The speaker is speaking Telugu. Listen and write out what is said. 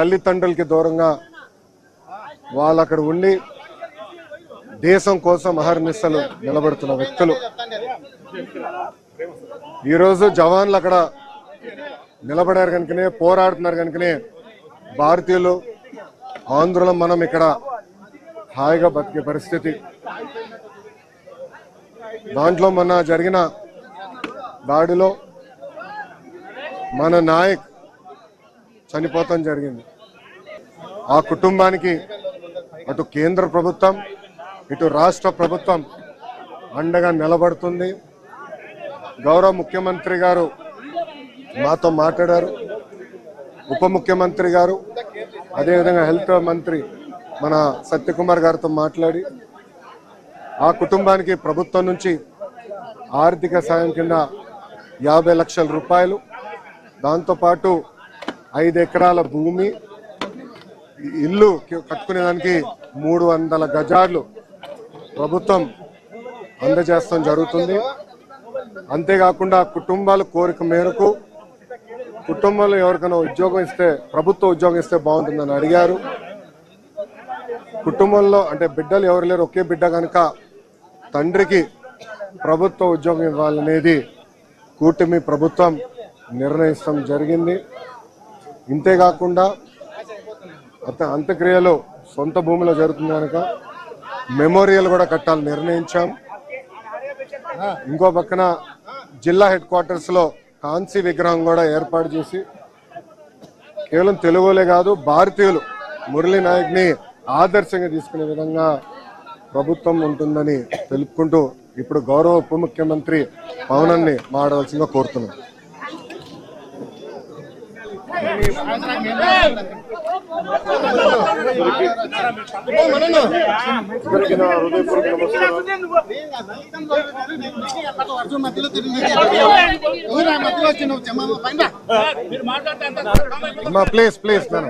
తల్లిదండ్రులకి దూరంగా వాళ్ళు అక్కడ ఉండి దేశం కోసం అహర్నిశలు నిలబడుతున్న వ్యక్తులు. ఈరోజు జవాన్లు అక్కడ నిలబడారు కనుకనే పోరాడుతున్నారు కనుకనే భారతీయులు ఆంధ్రులం మనం ఇక్కడ హాయిగా బతికే పరిస్థితి. దాంట్లో మొన్న జరిగిన దాడిలో మన నాయక్ చనిపోతాం జరిగింది. ఆ కుటుంబానికి అటు కేంద్ర ప్రభుత్వం ఇటు రాష్ట్ర ప్రభుత్వం అండగా నిలబడుతుంది. గౌరవ ముఖ్యమంత్రి గారు మాతో మాట్లాడారు. ఉప ముఖ్యమంత్రి గారు అదేవిధంగా హెల్త్ మంత్రి మన సత్యకుమార్ గారితో మాట్లాడి ఆ కుటుంబానికి ప్రభుత్వం నుంచి ఆర్థిక సాయం కింద యాభై లక్షల రూపాయలు దాంతోపాటు ఐదు ఎకరాల భూమి ఇల్లు కట్టుకునేదానికి మూడు వందల గజాలు ప్రభుత్వం అందజేస్తాం జరుగుతుంది. అంతేకాకుండా కుటుంబాల కోరిక మేరకు కుటుంబంలో ఎవరికైనా ఉద్యోగం ఇస్తే ప్రభుత్వ ఉద్యోగం ఇస్తే బాగుంటుందని అడిగారు. కుటుంబంలో అంటే బిడ్డలు ఎవరు లేరు ఒకే బిడ్డ కనుక తండ్రికి ప్రభుత్వ ఉద్యోగం ఇవ్వాలనేది కూటమి ప్రభుత్వం నిర్ణయిస్తాం జరిగింది. ఇంతేకాకుండా అత అంత్యక్రియలు సొంత భూమిలో జరుగుతుంది కనుక మెమోరియల్ కూడా కట్టాలని నిర్ణయించాం. ఇంకో పక్కన జిల్లా హెడ్ క్వార్టర్స్లో కాంసీ విగ్రహం కూడా ఏర్పాటు చేసి కేవలం తెలుగులే కాదు భారతీయులు మురళీ నాయక్ని ఆదర్శంగా తీసుకునే విధంగా ప్రభుత్వం ఉంటుందని తెలుపుకుంటూ ఇప్పుడు గౌరవ ఉప ముఖ్యమంత్రి పవనాన్ని మాడవలసిందిగా కోరుతున్నాం మధ్యలో వచ్చి నువ్వు ప్లేస్ పైన